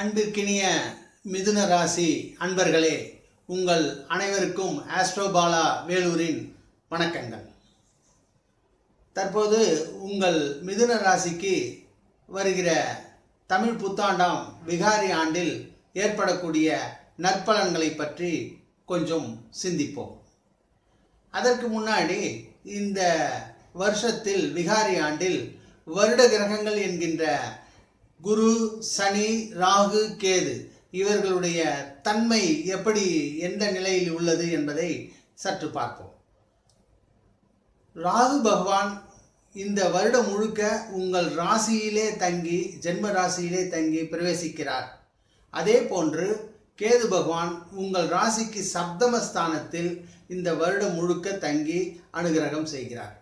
அன்பிற்கினிய மிதுன ராசி அன்பர்களே உங்கள் அனைவருக்கும் ஆஸ்ட்ரோபாலா வேலூரின் வணக்கங்கள். தற்போது உங்கள் மிதுன ராசிக்கு வருகிற தமிழ் புத்தாண்டாம் விகாரி ஆண்டில் ஏற்படக்கூடிய நற்பலன்களை பற்றி கொஞ்சம் சிந்திப்போம். அதற்கு முன்னாடி இந்த வருஷத்தில் விகாரி ஆண்டில் வருட கிரகங்கள் என்கின்ற குரு சனி ராகு கேது இவர்களுடைய தன்மை எப்படி எந்த நிலையில் உள்ளது என்பதை சற்று பார்ப்போம். ராகு பகவான் இந்த வருடம் முழுக்க உங்கள் ராசியிலே தங்கி ஜென்ம ராசியிலே தங்கி பிரவேசிக்கிறார். அதே போன்று கேது பகவான் உங்கள் ராசிக்கு சப்தமஸ்தானத்தில் இந்த வருடம் முழுக்க தங்கி அனுகிரகம் செய்கிறார்.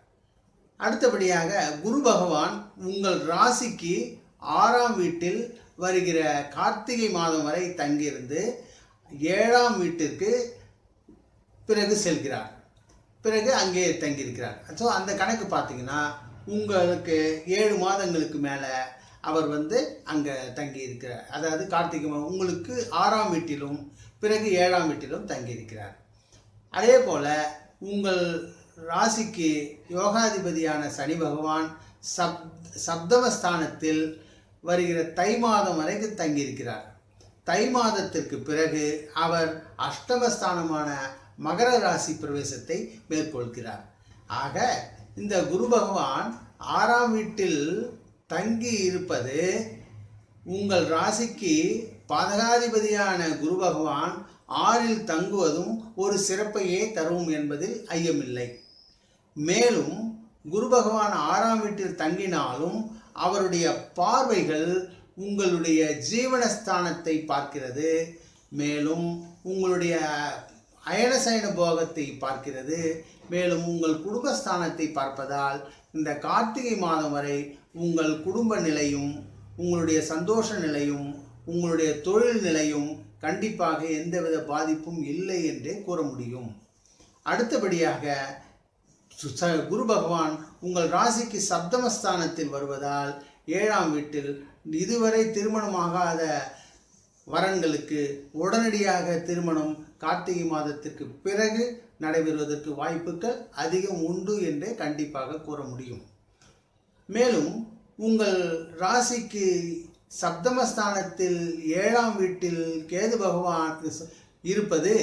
அடுத்தபடியாக குரு பகவான் உங்கள் ராசிக்கு ஆறாம் வீட்டில் வருகிற கார்த்திகை மாதம் வரை தங்கியிருந்து ஏழாம் வீட்டிற்கு பிறகு செல்கிறார். பிறகு அங்கே தங்கியிருக்கிறார். ஸோ அந்த கணக்கு பார்த்தீங்கன்னா உங்களுக்கு ஏழு மாதங்களுக்கு மேலே அவர் வந்து அங்கே தங்கி இருக்கிறார் அதாவது கார்த்திகை மாதம் உங்களுக்கு ஆறாம் வீட்டிலும் பிறகு ஏழாம் வீட்டிலும் தங்கியிருக்கிறார். அதே போல் உங்கள் ராசிக்கு யோகாதிபதியான சனி பகவான் சப் சப்தமஸ்தானத்தில் வருகிற தை மாதம் வரைக்கும் தங்கியிருக்கிறார். தை மாதத்திற்கு பிறகு அவர் அஷ்டமஸ்தானமான மகர ராசி பிரவேசத்தை மேற்கொள்கிறார். ஆக இந்த குரு பகவான் ஆறாம் வீட்டில் தங்கி இருப்பது உங்கள் ராசிக்கு பாதகாதிபதியான குரு பகவான் ஆறில் தங்குவதும் ஒரு சிறப்பையே தரும் என்பதில் ஐயமில்லை. மேலும் குரு பகவான் ஆறாம் வீட்டில் தங்கினாலும் அவருடைய பார்வைகள் உங்களுடைய ஜீவனஸ்தானத்தை பார்க்கிறது மேலும் உங்களுடைய அயனசயன போகத்தை பார்க்கிறது மேலும் உங்கள் குடும்பஸ்தானத்தை பார்ப்பதால் இந்த கார்த்திகை மாதம் வரை உங்கள் குடும்ப நிலையும் உங்களுடைய சந்தோஷ நிலையும் உங்களுடைய தொழில் நிலையும் கண்டிப்பாக எந்தவித பாதிப்பும் இல்லை என்றே கூற முடியும். அடுத்தபடியாக குரு பகவான் உங்கள் ராசிக்கு சப்தமஸ்தானத்தில் வருவதால் ஏழாம் வீட்டில் இதுவரை திருமணமாகாத வரன்களுக்கு உடனடியாக திருமணம் கார்த்திகை மாதத்திற்கு பிறகு நடைபெறுவதற்கு வாய்ப்புகள் அதிகம் உண்டு என்றே கண்டிப்பாக கூற முடியும். மேலும் உங்கள் ராசிக்கு சப்தமஸ்தானத்தில் ஏழாம் வீட்டில் கேது பகவான் இருப்பது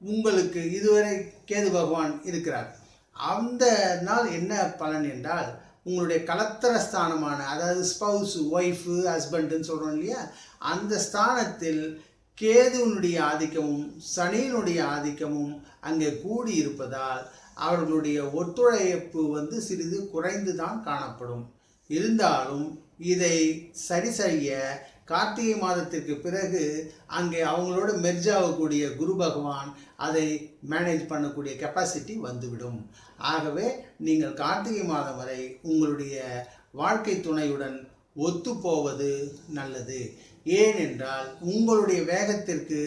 உங்களுக்கு இதுவரை கேது பகவான் இருக்கிறார். அந்த நாள் என்ன பலன் என்றால் உங்களுடைய கலத்தர ஸ்தானமான அதாவது ஸ்பவுஸ் ஒய்ஃபு ஹஸ்பண்டுன்னு சொல்கிறோம் இல்லையா? அந்த ஸ்தானத்தில் கேதுவினுடைய ஆதிக்கமும் சனியினுடைய ஆதிக்கமும் அங்கே கூடி இருப்பதால் அவர்களுடைய ஒத்துழைப்பு வந்து சிறிது குறைந்து தான் காணப்படும். இருந்தாலும் இதை சரி செய்ய கார்த்திகை மாதத்திற்கு பிறகு அங்கே அவங்களோட மெர்ஜ் ஆகக்கூடிய குரு பகவான் அதை மேனேஜ் பண்ணக்கூடிய கெப்பாசிட்டி வந்துவிடும். ஆகவே நீங்கள் கார்த்திகை மாதம் வரை உங்களுடைய வாழ்க்கை துணையுடன் ஒத்து போவது நல்லது. ஏனென்றால் உங்களுடைய வேகத்திற்கு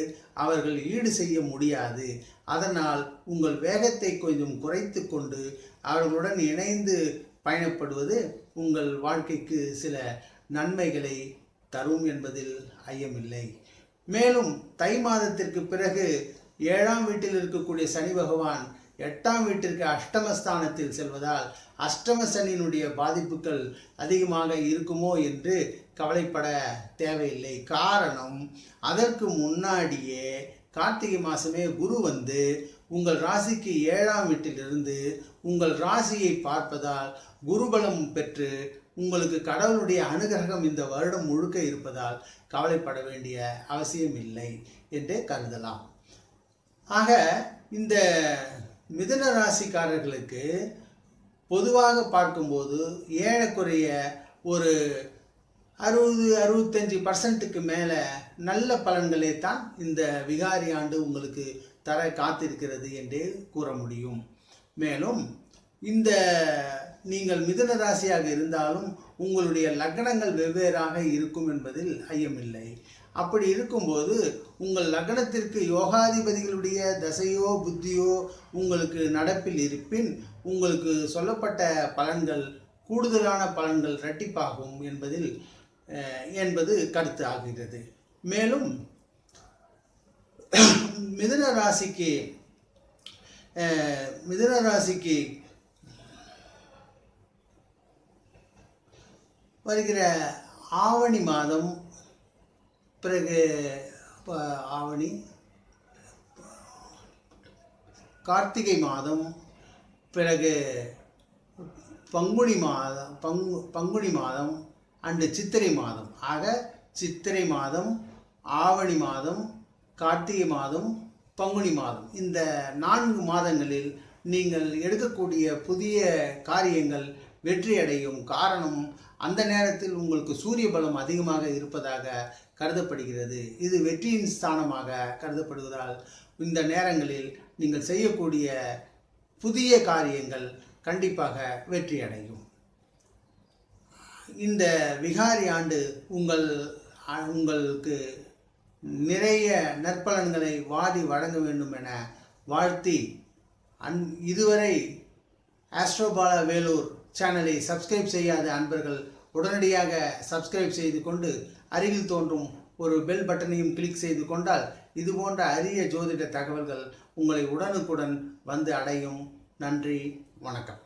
அவர்கள் ஈடு செய்ய முடியாது. அதனால் உங்கள் வேகத்தை கொஞ்சம் குறைத்து கொண்டு அவர்களுடன் இணைந்து பயணப்படுவது உங்கள் வாழ்க்கைக்கு சில நன்மைகளை தரும் என்பதில் ஐயமில்லை. மேலும் தை மாதத்திற்கு பிறகு ஏழாம் வீட்டில் இருக்கக்கூடிய சனி பகவான் எட்டாம் வீட்டிற்கு அஷ்டமஸ்தானத்தில் செல்வதால் அஷ்டம சனியினுடைய பாதிப்புகள் அதிகமாக இருக்குமோ என்று கவலைப்பட தேவையில்லை. காரணம் அதற்கு முன்னாடியே கார்த்திகை மாதமே குரு வந்து உங்கள் ராசிக்கு ஏழாம் வீட்டிலிருந்து உங்கள் ராசியை பார்ப்பதால் குருபலம் பெற்று உங்களுக்கு கடவுளுடைய அனுகிரகம் இந்த வருடம் முழுக்க இருப்பதால் கவலைப்பட வேண்டிய அவசியம் இல்லை என்றே கருதலாம். ஆக இந்த மிதுன ராசிக்காரர்களுக்கு பொதுவாக பார்க்கும்போது ஏழக்குறைய ஒரு அறுபது அறுபத்தஞ்சி பர்சன்ட்டுக்கு மேலே நல்ல பலன்களை தான் இந்த விகாரி ஆண்டு உங்களுக்கு தர காத்திருக்கிறது என்றே கூற முடியும். மேலும் இந்த நீங்கள் மிதுன ராசியாக இருந்தாலும் உங்களுடைய லக்னங்கள் வெவ்வேறாக இருக்கும் என்பதில் ஐயமில்லை. அப்படி இருக்கும்போது உங்கள் லக்னத்திற்கு யோகாதிபதிகளுடைய தசையோ புத்தியோ உங்களுக்கு நடப்பில் இருப்பின் உங்களுக்கு சொல்லப்பட்ட பலன்கள் கூடுதலான பலன்கள் இரட்டிப்பாகும் என்பதில் என்பது கருத்து ஆகிறது. மேலும் மிதுன ராசிக்கு மிதுன ராசிக்கு வருகிற ஆவணி மாதம் பிறகு ப- ஆவணி கார்த்திகை மாதம் பிறகு பங்குனி மாதம் பங்கு பங்குனி மாதம் அண்டு சித்திரை மாதம். ஆக சித்திரை மாதம் ஆவணி மாதம் கார்த்திகை மாதம் பங்குனி மாதம். இந்த நான்கு மாதங்களில் நீங்கள் எடுக்கக்கூடிய புதிய காரியங்கள் வெற்றியடையும் காரணம் அந்த நேரத்தில் உங்களுக்கு சூரிய பலம் அதிகமாக இருப்பதாக கருதப்படுகிறது. இது வெற்றியின் ஸ்தானமாக கருதப்படுவதால் இந்த நேரங்களில் நீங்கள் செய்யக்கூடிய புதிய காரியங்கள் கண்டிப்பாக வெற்றியடையும் இந்த விகாரி ஆண்டு உங்கள் உங்களுக்கு நிறைய நற்பலன்களை வாடி வழங்க வேண்டும் என வாழ்த்தி அன் இதுவரை ஆஸ்ட்ரோபாலா வேலூர் சேனலை சப்ஸ்கிரைப் செய்யாத அன்பர்கள் உடனடியாக சப்ஸ்கிரைப் செய்து கொண்டு அருகில் தோன்றும் ஒரு பெல் பட்டனையும் கிளிக் செய்து கொண்டால் இது போன்ற அரிய ஜோதிட தகவல்கள் உங்களை உடனுக்குடன் வந்து அடையும். நன்றி வணக்கம்.